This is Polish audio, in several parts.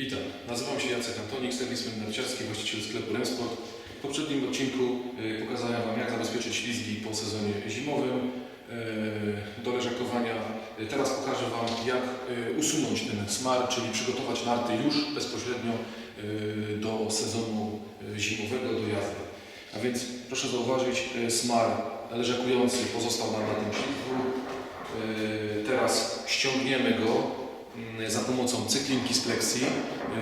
Witam, nazywam się Jacek Antonik, serwismen narciarski, właściciel sklepu Remsport. W poprzednim odcinku y, pokazałem Wam, jak zabezpieczyć ślizgi po sezonie zimowym y, do leżakowania. Y, Teraz pokażę Wam, jak usunąć ten smar, czyli przygotować narty już bezpośrednio do sezonu zimowego, do jazdy. A więc proszę zauważyć, smar leżakujący pozostał na tym ślizgu. Teraz ściągniemy go za pomocą cyklinki z pleksji.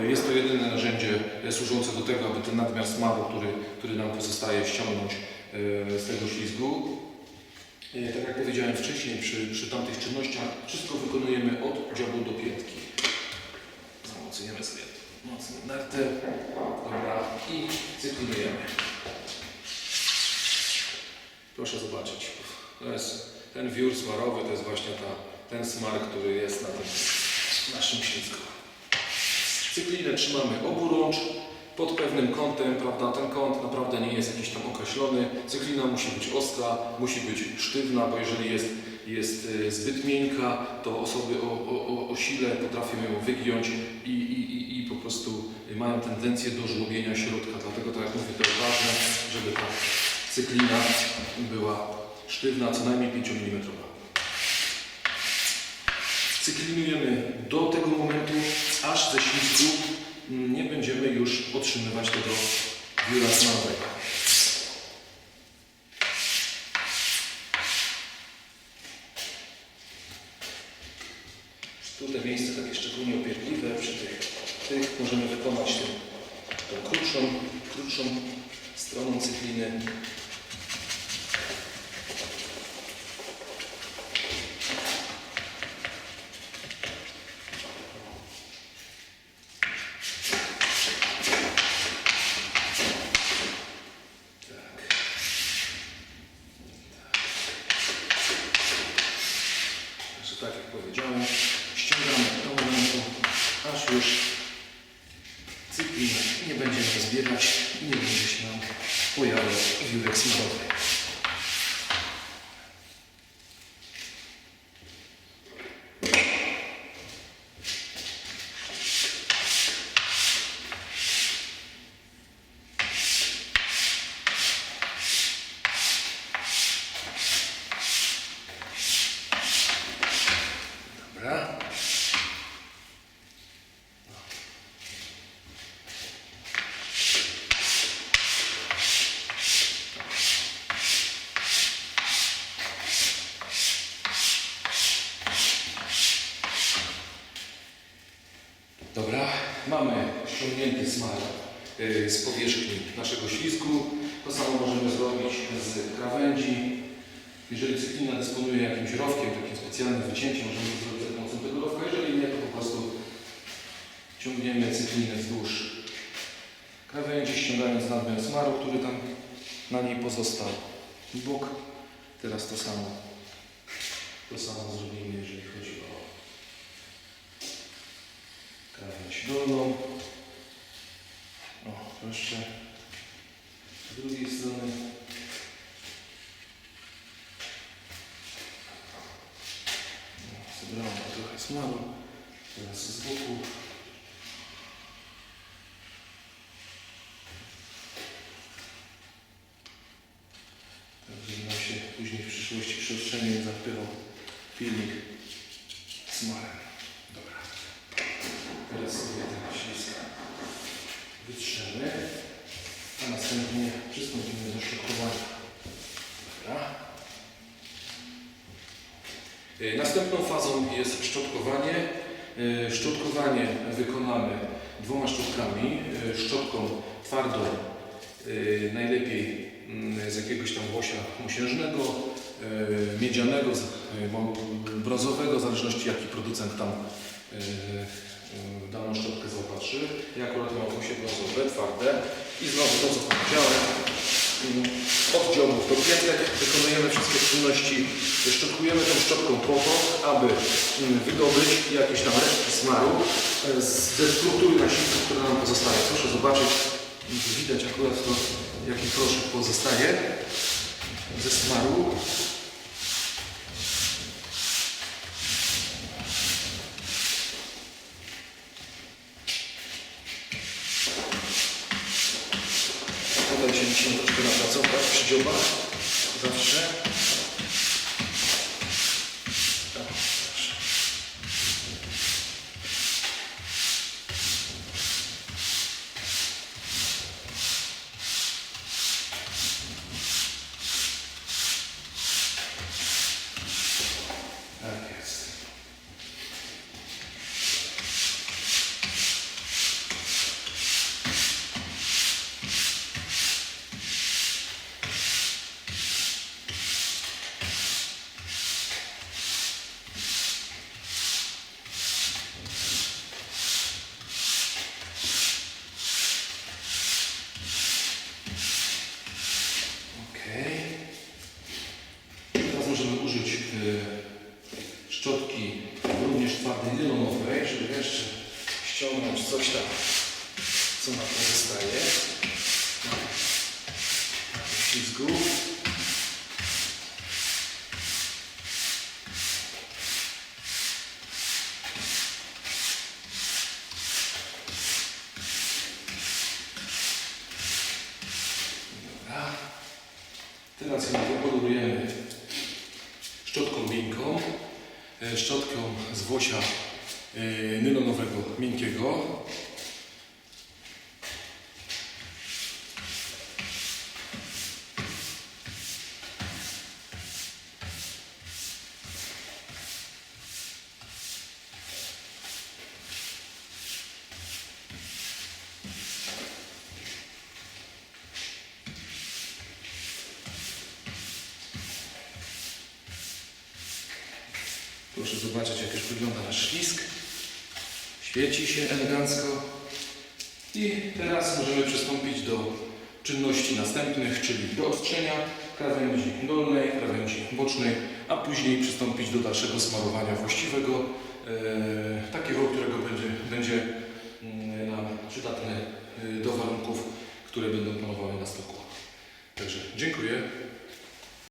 Y, Jest to jedyne narzędzie y, służące do tego, aby ten nadmiar smaru, który, który nam pozostaje, ściągnąć y, z tego ślizgu. Tak jak powiedziałem wcześniej, przy, przy tamtych czynnościach wszystko wykonujemy od dziobu do piętki. Zamocujemy sobie mocno nartę. Dobra. I cyklinujemy. Proszę zobaczyć. To jest ten wiór smarowy, to jest właśnie ta, ten smar, który jest na tym naszym ślizgu. Cyklinę trzymamy oburącz pod pewnym kątem, prawda? Ten kąt naprawdę nie jest jakiś tam określony. Cyklina musi być ostra, musi być sztywna, bo jeżeli jest, jest e, zbyt miękka, to osoby o, o, o sile potrafią ją wygiąć i, i, i, i po prostu mają tendencję do żłobienia środka. Dlatego, tak jak mówię, to jest ważne, żeby ta cyklina była sztywna, co najmniej 5 mm. Cyklinujemy do tego momentu, aż ze ślizgu mm, nie będziemy już otrzymywać tego biura smarowego. Tu miejsce takie szczególnie upierdliwe, przy tych, tych możemy wykonać tą krótszą, krótszą stroną cykliny. Tak. Także tak jak powiedziałem, ściągamy do momentu, aż już cyklina nie i nie będzie się nam pojawiał wiórek smarowy. Dobra. Dobra, mamy ściągnięty smar y, z powierzchni naszego ślizgu. To samo możemy zrobić z krawędzi. Jeżeli cyklina dysponuje jakimś rowkiem, takim specjalnym wycięciem, możemy to zrobić za pomocą tego rowka. Jeżeli nie, to po prostu ciągniemy cyklinę wzdłuż krawędzi, ściągając nadmiar smaru, który tam na niej pozostał. Bok. Teraz to samo. To samo zrobimy, jeżeli chodzi o krawędź dolną. O, proszę. Z drugiej strony. Zebrałem trochę smaru. Teraz z boku. Tak, żeby nam się później w przyszłości przy ostrzeniu nie zapychał filmik smarem. Dobra. Teraz sobie ten ślizg wytrzemy, a następnie przystąpimy do szczotkowania. Dobra. Y, Następną fazą jest szczotkowanie. Y, Szczotkowanie wykonamy dwoma szczotkami. Y, Szczotką twardą, najlepiej mm, z jakiegoś tam łosia mosiężnego, y, miedzianego, brązowego, w zależności jaki producent tam daną szczotkę zaopatrzy. Ja akurat mam łosie brązowe, twarde i znowu to co powiedziałem, od dziobów do piętek wykonujemy wszystkie czynności, szczotkujemy tą szczotką po to, aby mm, wydobyć jakieś tam resztki smaru e, z- struktury nasienka, która nam pozostaje. Proszę zobaczyć, widać akurat to, jaki proszek pozostaje ze smaru. Musimy troszkę napracować przy dziobach. Zawsze. O, proszę. Tak jest. Okej. Teraz możemy użyć y, szczotki również twardej nylonowej, żeby jeszcze ściągnąć coś tam, co nam pozostaje. W ślizgu. Teraz ją wykolorujemy szczotką miękką, e, szczotką z włosia nylonowego miękkiego. Proszę zobaczyć, jak już wygląda nasz ślisk. Świeci się elegancko. I teraz możemy przystąpić do czynności następnych, czyli do ostrzenia krawędzi dolnej, krawędzi bocznej, a później przystąpić do dalszego smarowania właściwego, e, takiego, którego będzie, będzie mm, nam przydatne e, do warunków, które będą panowały na stoku. Także dziękuję.